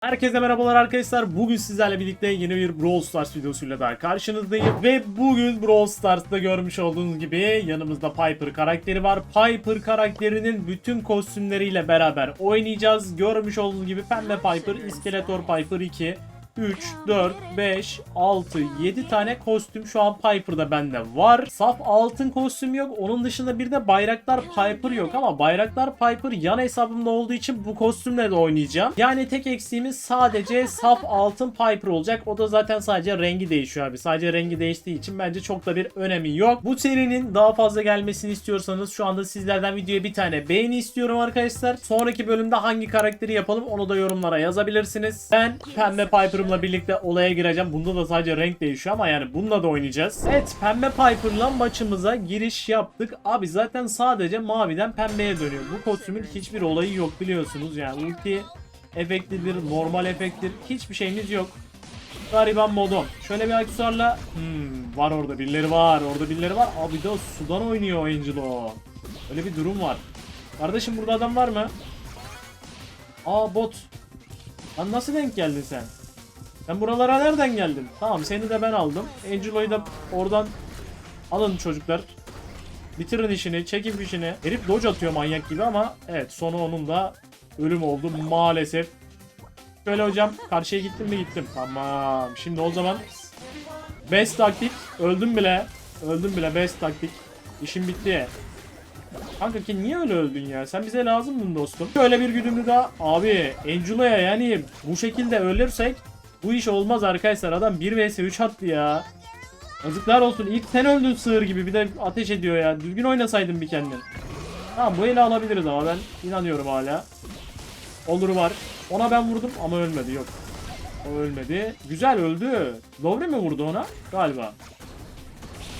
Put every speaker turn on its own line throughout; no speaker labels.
Herkese merhabalar arkadaşlar. Bugün sizlerle birlikte yeni bir Brawl Stars videosuyla daha karşınızdayım. Ve bugün Brawl Stars'ta görmüş olduğunuz gibi yanımızda Piper karakteri var. Piper karakterinin bütün kostümleriyle beraber oynayacağız. Görmüş olduğunuz gibi Pembe Piper, İskeletor Piper 2, 3, 4, 5, 6, 7 tane kostüm şu an Piper'da bende var. Saf altın kostüm yok. Onun dışında bir de Bayraktar Piper yok ama Bayraktar Piper yan hesabımda olduğu için bu kostümle de oynayacağım. Yani tek eksiğimiz sadece saf altın Piper olacak. O da zaten sadece rengi değişiyor abi. Sadece rengi değiştiği için bence çok da bir önemi yok. Bu serinin daha fazla gelmesini istiyorsanız şu anda sizlerden videoya bir tane beğeni istiyorum arkadaşlar. Sonraki bölümde hangi karakteri yapalım onu da yorumlara yazabilirsiniz. Ben Pembe Piper'ımla birlikte olaya gireceğim. Bunda da sadece renk değişiyor ama yani bununla da oynayacağız. Evet Pembe Piper'la maçımıza giriş yaptık. Abi zaten sadece maviden pembeye dönüyor. Bu kostümün hiçbir olayı yok biliyorsunuz. Yani ulti efektidir, normal efekttir. Hiçbir şeyimiz yok. Gariban modon. Şöyle bir aksesuarla hmm, var orada birileri var. Orada birileri var. Abi de sudan oynuyor Angelo. Öyle bir durum var. Kardeşim burada adam var mı? Aa bot. Lan nasıl denk geldin sen? Sen buralara nereden geldin? Tamam seni de ben aldım. Angelo'yu da oradan alın çocuklar. Bitirin işini, çekin fişini. Herif dodge atıyor manyak gibi ama evet sonu onun da ölüm oldu maalesef. Şöyle hocam karşıya gittim mi gittim. Tamam. Şimdi o zaman best taktik. Öldüm bile. Öldüm bile best taktik. İşim bitti. Kanka ki niye öyle öldün ya? Sen bize lazımdın dostum. Şöyle bir güdümlü daha. Abi Angelo'ya yani bu şekilde ölürsek bu iş olmaz arkadaşlar. Adam 1 vs 3 attı ya. Yazıklar olsun. İlk sen öldün sığır gibi. Bir de ateş ediyor ya. Düzgün oynasaydın bir kendin. Tamam bu eli alabiliriz ama ben inanıyorum hala. Oluru var. Ona ben vurdum ama ölmedi. Yok. O ölmedi. Güzel öldü. Lovre mi vurdu ona? Galiba.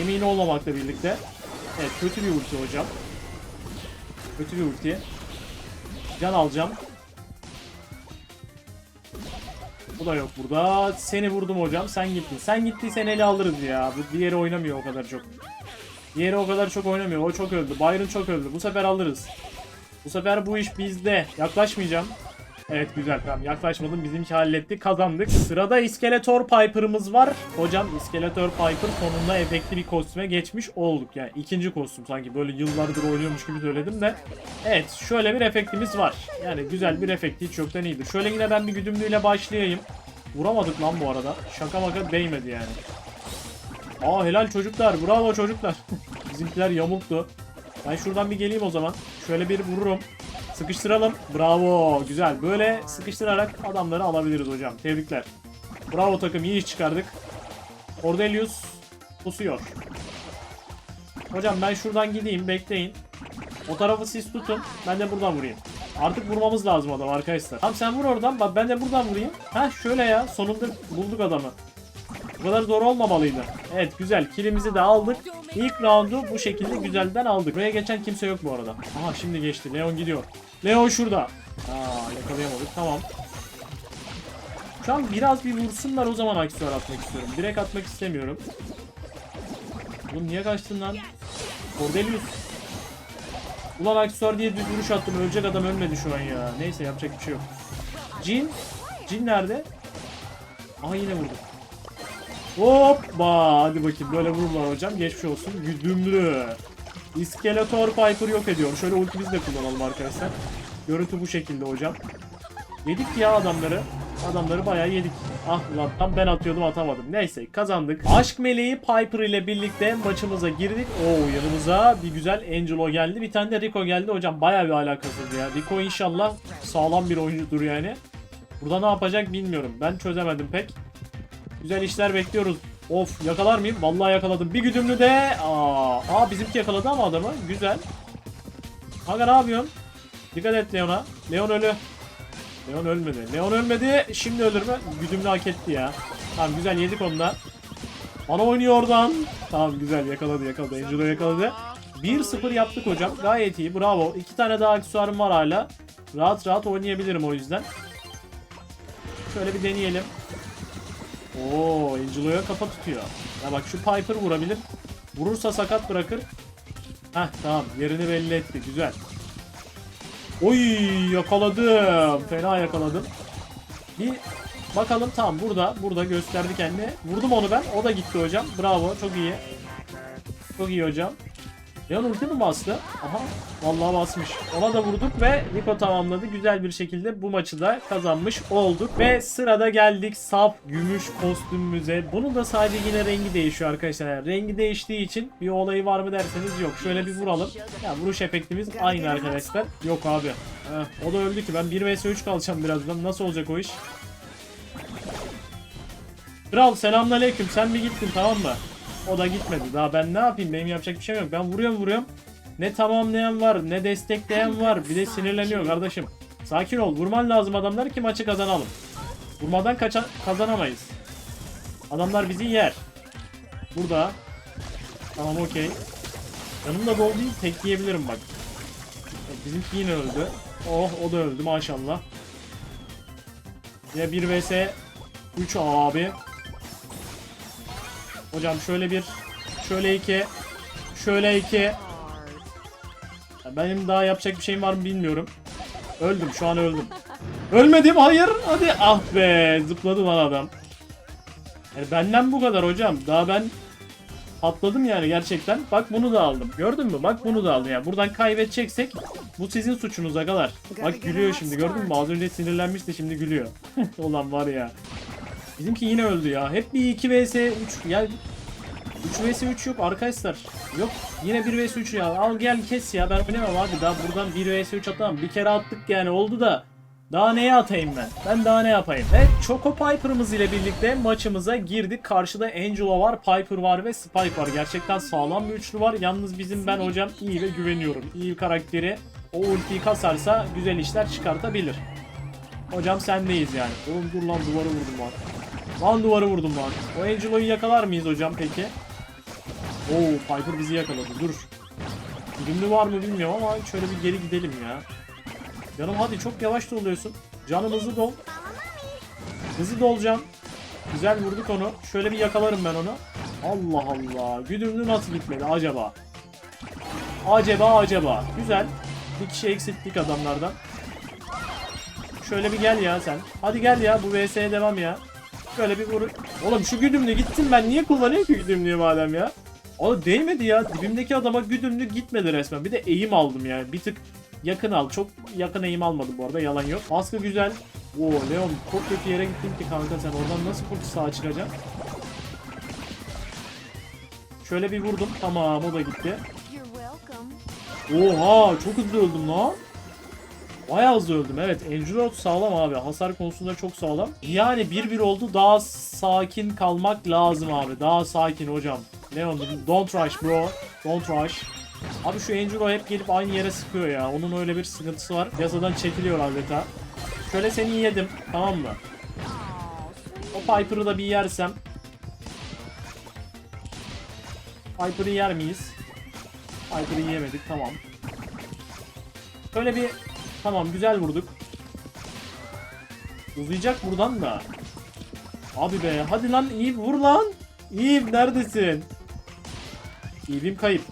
Emin olmamakla birlikte. Evet kötü bir ulti hocam. Kötü bir ulti. Can alacağım. Bu da yok burada. Seni vurdum hocam. Sen gittin. Sen gittiysen eli alırız ya. Bu diğeri oynamıyor o kadar çok. Diğeri o kadar çok oynamıyor. O çok öldü. Byron çok öldü. Bu sefer alırız. Bu sefer bu iş bizde. Yaklaşmayacağım. Evet güzel tamam yaklaşmadım bizimki halletti kazandık. Sırada İskeletor Piper'ımız var. Hocam İskeletor Piper sonunda efekti bir kostüme geçmiş olduk. Yani ikinci kostüm sanki böyle yıllardır oynuyormuş gibi söyledim de. Evet şöyle bir efektimiz var. Yani güzel bir efekti hiç yoktan iyidir. Şöyle yine ben bir güdümlüyle başlayayım. Vuramadık lan bu arada. Şaka maka değmedi yani. Aa helal çocuklar. Bravo çocuklar. Bizimkiler yamulttu. Ben şuradan bir geleyim o zaman. Şöyle bir vururum. Sıkıştıralım. Bravo. Güzel. Böyle sıkıştırarak adamları alabiliriz hocam. Tebrikler. Bravo takım. iyi iş çıkardık. Cordelius pusuyor. Hocam ben şuradan gideyim. Bekleyin. O tarafı siz tutun. Ben de buradan vurayım. Artık vurmamız lazım adam arkadaşlar. Tamam sen vur oradan. Bak ben de buradan vurayım. Ha şöyle ya. Sonunda bulduk adamı. Bu kadar zor olmamalıydı. Evet güzel. Kilimizi de aldık. İlk roundu bu şekilde güzelden aldık. Buraya geçen kimse yok bu arada. Aha şimdi geçti. Leon gidiyor. Leon şurada. Aa yakalayamadık. Tamam. Şu an biraz bir vursunlar o zaman aksesuar atmak istiyorum. Direkt atmak istemiyorum. Oğlum niye kaçtın lan? Cordelius. Ulan aksesuar diye bir vuruş attım. Ölecek adam ölmedi şu an ya. Neyse yapacak bir şey yok. Jin. Jin nerede? Aha yine vurdu. Hoppa! Hadi bakayım böyle vururlar hocam. Geçmiş olsun. Güdümlü. İskeletor Piper yok ediyor şöyle ultimizi de kullanalım arkadaşlar. Görüntü bu şekilde hocam. Yedik ya adamları. Adamları bayağı yedik. Ah lan tam ben atıyordum atamadım. Neyse kazandık. Aşk meleği Piper ile birlikte maçımıza girdik. Oo yanımıza bir güzel Angelo geldi. Bir tane de Rico geldi. Hocam bayağı bir alakasız ya. Rico inşallah sağlam bir oyuncudur yani. Burada ne yapacak bilmiyorum. Ben çözemedim pek Güzel işler bekliyoruz. Of yakalar mıyım? Vallahi yakaladım. Bir güdümlü de. Aa, aa bizimki yakaladı ama adamı. Güzel. Kanka ne yapıyorsun? Dikkat et Leon'a. Leon ölü. Leon ölmedi. Leon ölmedi. Şimdi ölür mü? Güdümlü hak etti ya. Tamam güzel yedik onu da. Bana oynuyor oradan. Tamam güzel yakaladı yakaladı. Angelo yakaladı. 1-0 yaptık hocam. Gayet iyi. Bravo. İki tane daha aksesuarım var hala. Rahat rahat oynayabilirim o yüzden. Şöyle bir deneyelim. Oo, Angelo'ya kafa tutuyor. Ya bak şu Piper vurabilir. Vurursa sakat bırakır. Heh tamam yerini belli etti. Güzel. Oy yakaladım. Fena yakaladım. Bir bakalım tamam burada. Burada gösterdi kendini. Vurdum onu ben. O da gitti hocam. Bravo. Çok iyi. Çok iyi hocam. Leon ulti mi bastı? Aha. Vallahi basmış. Ona da vurduk ve Niko tamamladı. Güzel bir şekilde bu maçı da kazanmış olduk. Ve sırada geldik saf gümüş kostümümüze. Bunun da sadece yine rengi değişiyor arkadaşlar. Yani rengi değiştiği için bir olayı var mı derseniz yok. Şöyle bir vuralım. Ya vuruş efektimiz aynı arkadaşlar. Yok abi. Heh, o da öldü ki ben 1 vs 3 kalacağım birazdan. Nasıl olacak o iş? Kral selamünaleyküm. Sen bir gittin tamam mı? O da gitmedi. Daha ben ne yapayım? Benim yapacak bir şey yok. Ben vuruyorum vuruyorum. Ne tamamlayan var, ne destekleyen var. Bir de sinirleniyor kardeşim. Sakin ol. Vurman lazım adamları ki maçı kazanalım. Vurmadan kaça kazanamayız. Adamlar bizi yer. Burada. Tamam okey. Yanımda dolu değil tek yiyebilirim bak. Bizimki yine öldü. Oh o da öldü maşallah. Yine 1 vs 3 abi. Hocam şöyle bir, şöyle iki, şöyle iki. Benim daha yapacak bir şeyim var mı bilmiyorum. Öldüm şu an öldüm. Ölmedim hayır hadi ah be zıpladı lan adam. Yani benden bu kadar hocam. Daha ben patladım yani gerçekten. Bak bunu da aldım. Gördün mü? Bak bunu da aldım. Yani buradan kaybedeceksek bu sizin suçunuz agalar. Bak gülüyor şimdi gördün mü? Az önce sinirlenmişti şimdi gülüyor. Ulan var ya. Bizimki yine öldü ya. Hep bir 2 vs 3. Ya 3 vs 3 yok arkadaşlar. Yok yine 1 vs 3 ya. Al gel kes ya. Ben oynamam abi. Daha buradan 1 vs 3 atamam. Bir kere attık yani oldu da. Daha neye atayım ben? Ben daha ne yapayım? Evet Choco Piper'ımız ile birlikte maçımıza girdik. Karşıda Angelo var, Piper var ve Spike var. Gerçekten sağlam bir üçlü var. Yalnız bizim ben hocam iyi ve güveniyorum. İyi karakteri o ultiyi kasarsa güzel işler çıkartabilir. Hocam sendeyiz yani. Oğlum dur lan duvarı vurdum lan. Lan duvarı vurdum lan. O Angelo'yu yakalar mıyız hocam peki? Oo Piper bizi yakaladı dur. Güdümlü var mı bilmiyorum ama şöyle bir geri gidelim ya. Canım hadi çok yavaş doluyorsun. Canım hızlı dol. Hızlı dolacağım. Güzel vurduk onu. Şöyle bir yakalarım ben onu. Allah Allah. Güdümlü nasıl gitmedi acaba? Acaba acaba. Güzel. Bir kişi eksilttik adamlardan. Şöyle bir gel ya sen. Hadi gel ya bu VS'ye devam ya. Şöyle bir vur. Oğlum şu güdümlü gitsin ben niye kullanıyorum ki güdümlüyü madem ya? Oğlum değmedi ya. Dibimdeki adama güdümlü gitmedi resmen. Bir de eğim aldım yani. Bir tık yakın al. Çok yakın eğim almadım bu arada yalan yok. Baskı güzel. Oo Leon çok kötü yere gittin ki kanka sen oradan nasıl kurtu sağa çıkacaksın? Şöyle bir vurdum. Tamam o da gitti. Oha çok hızlı öldüm lan. Bayağı hızlı öldüm evet. Angelo sağlam abi. Hasar konusunda çok sağlam. Yani 1-1 oldu. Daha sakin kalmak lazım abi. Daha sakin hocam. Leon don't rush bro. Don't rush. Abi şu Angelo hep gelip aynı yere sıkıyor ya. Onun öyle bir sıkıntısı var. Yasadan çekiliyor adeta. Şöyle seni yedim. Tamam mı? O Piper'ı da bir yersem. Piper'ı yer miyiz? Piper'ı yiyemedik tamam. Şöyle bir tamam güzel vurduk. Uzayacak buradan da. Abi be hadi lan Eve vur lan. Eve neredesin? Eve'im kayıp.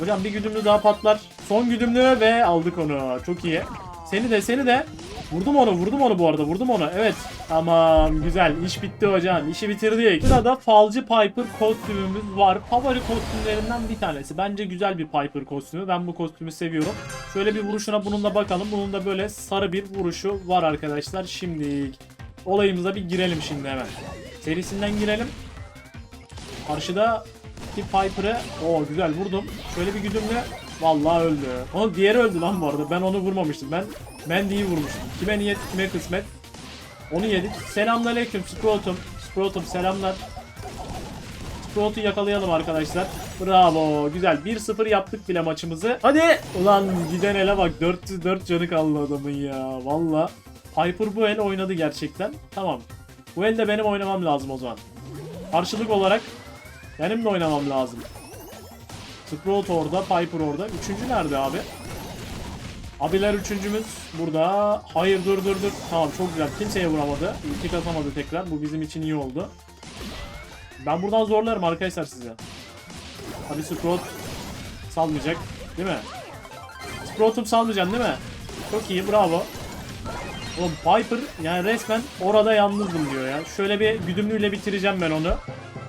Hocam bir güdümlü daha patlar. Son güdümlü ve aldık onu. Çok iyi. Seni de seni de. Vurdum onu vurdum onu bu arada vurdum onu. Evet. Tamam güzel iş bitti hocam. İşi bitirdik. Sırada Falcı Piper kostümümüz var. Favori kostümlerinden bir tanesi. Bence güzel bir Piper kostümü. Ben bu kostümü seviyorum. Şöyle bir vuruşuna bununla bakalım. Bunun da böyle sarı bir vuruşu var arkadaşlar. Şimdi olayımıza bir girelim şimdi hemen. Serisinden girelim. Karşıda bir Piper'ı o güzel vurdum. Şöyle bir güdümle vallahi öldü. Onun diğeri öldü lan bu arada. Ben onu vurmamıştım. Ben Mandy'yi vurmuştum. Kime niyet kime kısmet. Onu yedik. Selamünaleyküm Sprout'um. Sprout'um selamlar. Sprout'u yakalayalım arkadaşlar. Bravo. Güzel. 1-0 yaptık bile maçımızı. Hadi. Ulan giden ele bak. 404 canı kaldı adamın ya. Valla. Piper bu el oynadı gerçekten. Tamam. Bu elde benim oynamam lazım o zaman. Karşılık olarak benim de oynamam lazım. Sprout orada, Piper orada. Üçüncü nerede abi? Abiler üçüncümüz burada. Hayır dur dur dur. Tamam çok güzel. Kimseye vuramadı. İlk atamadı tekrar. Bu bizim için iyi oldu. Ben buradan zorlarım arkadaşlar size. Tabi Sprout salmayacak. Değil mi? Sprout'um salmayacaksın değil mi? Çok iyi bravo. Oğlum Piper yani resmen orada yalnızdım diyor ya. Şöyle bir güdümlüyle bitireceğim ben onu.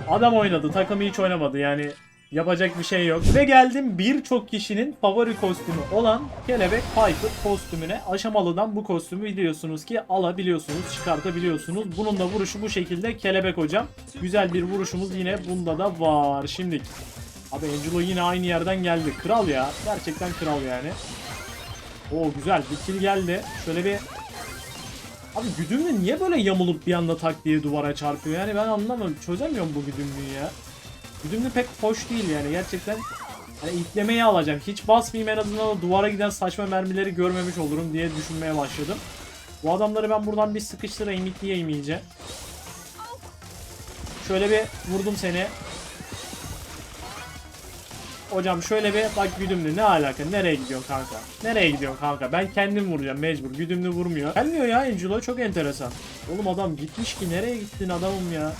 Adam oynadı. Takımı hiç oynamadı yani. Yapacak bir şey yok. Ve geldim birçok kişinin favori kostümü olan Kelebek Piper kostümüne. Aşamalıdan bu kostümü biliyorsunuz ki alabiliyorsunuz, çıkartabiliyorsunuz. Bunun da vuruşu bu şekilde Kelebek hocam. Güzel bir vuruşumuz yine bunda da var. Şimdi Abi Angelo yine aynı yerden geldi. Kral ya. Gerçekten kral yani. Oo güzel. Bir kill geldi. Şöyle bir Abi güdümlü niye böyle yamulup bir anda tak diye duvara çarpıyor? Yani ben anlamıyorum. Çözemiyorum bu güdümlüyü ya. Güdümlü pek hoş değil yani. Gerçekten hani itlemeyi alacağım. Hiç basmayayım en azından duvara giden saçma mermileri görmemiş olurum diye düşünmeye başladım. Bu adamları ben buradan bir sıkıştırayım, itleyeyim iyice. Şöyle bir vurdum seni. Hocam şöyle bir bak güdümlü ne alaka nereye gidiyorsun kanka nereye gidiyorsun kanka ben kendim vuracağım mecbur güdümlü vurmuyor gelmiyor ya Angelo çok enteresan oğlum adam gitmiş ki nereye gittin adamım ya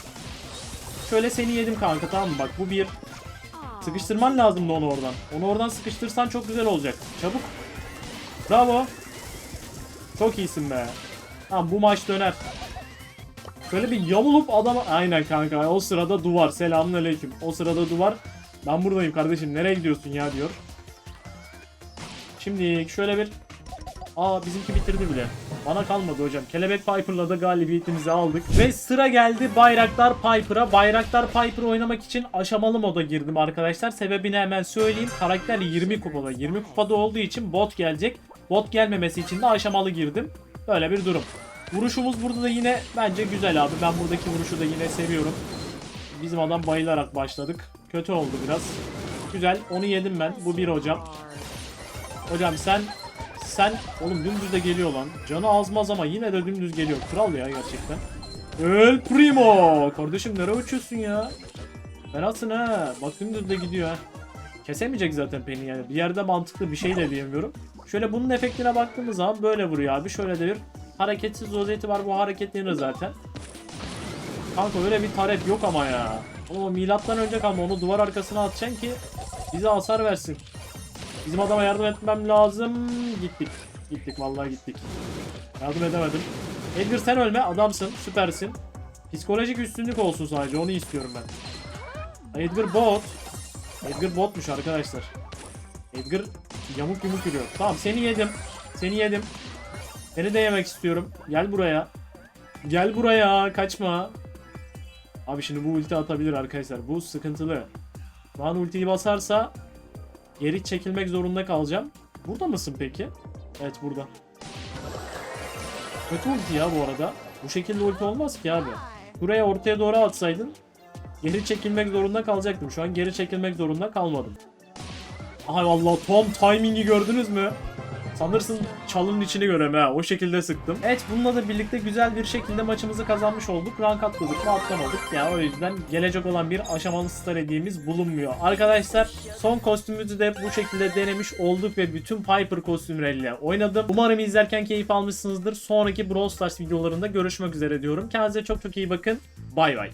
şöyle seni yedim kanka tamam mı? Bak bu bir. Sıkıştırman lazımdı onu oradan. Onu oradan sıkıştırsan çok güzel olacak. Çabuk. Bravo. Çok iyisin be. Tamam bu maç döner. Şöyle bir yamulup adama aynen kanka o sırada duvar. Selamünaleyküm. O sırada duvar. Ben buradayım kardeşim nereye gidiyorsun ya diyor. Şimdi şöyle bir Aa bizimki bitirdi bile. Bana kalmadı hocam. Kelebek Piper'la da galibiyetimizi aldık. Ve sıra geldi Bayraktar Piper'a. Bayraktar Piper oynamak için aşamalı moda girdim arkadaşlar. Sebebini hemen söyleyeyim. Karakter 20 kupada. 20 kupada olduğu için bot gelecek. Bot gelmemesi için de aşamalı girdim. Böyle bir durum. Vuruşumuz burada da yine bence güzel abi. Ben buradaki vuruşu da yine seviyorum. Bizim adam bayılarak başladık. Kötü oldu biraz. Güzel. Onu yedim ben. Bu bir hocam. Hocam sen sen oğlum dümdüz de geliyor lan. Canı azmaz ama yine de dümdüz geliyor. Kral ya gerçekten. El Primo. Kardeşim nereye uçuyorsun ya? Fenasın ha. Bak dümdüz de gidiyor ha. Kesemeyecek zaten beni yani. Bir yerde mantıklı bir şey de diyemiyorum. Şöyle bunun efektine baktığımız zaman böyle vuruyor abi. Şöyle de bir hareketsiz rozeti var. Bu hareketlenir zaten. Kanka öyle bir taret yok ama ya. Oğlum milattan önce kalma onu duvar arkasına atacaksın ki bize hasar versin. Bizim adama yardım etmem lazım. Gittik. Gittik vallahi gittik. Yardım edemedim. Edgar sen ölme adamsın süpersin. Psikolojik üstünlük olsun sadece onu istiyorum ben. Edgar bot. Edgar botmuş arkadaşlar. Edgar yamuk yumuk yürüyor. Tamam seni yedim. Seni yedim. Seni de yemek istiyorum. Gel buraya. Gel buraya kaçma. Abi şimdi bu ulti atabilir arkadaşlar. Bu sıkıntılı. Şu an ultiyi basarsa geri çekilmek zorunda kalacağım. Burada mısın peki? Evet burada. Kötü ulti ya bu arada. Bu şekilde ulti olmaz ki abi. Buraya ortaya doğru atsaydın geri çekilmek zorunda kalacaktım. Şu an geri çekilmek zorunda kalmadım. Ay Allah tam timingi gördünüz mü? Sanırsın çalının içini görem ha. O şekilde sıktım. Evet bununla da birlikte güzel bir şekilde maçımızı kazanmış olduk. Rank atladık mı atlamadık. Ya o yüzden gelecek olan bir aşamalı star bulunmuyor. Arkadaşlar son kostümümüzü de bu şekilde denemiş olduk ve bütün Piper kostümleriyle oynadım. Umarım izlerken keyif almışsınızdır. Sonraki Brawl Stars videolarında görüşmek üzere diyorum. Kendinize çok çok iyi bakın. Bay bay.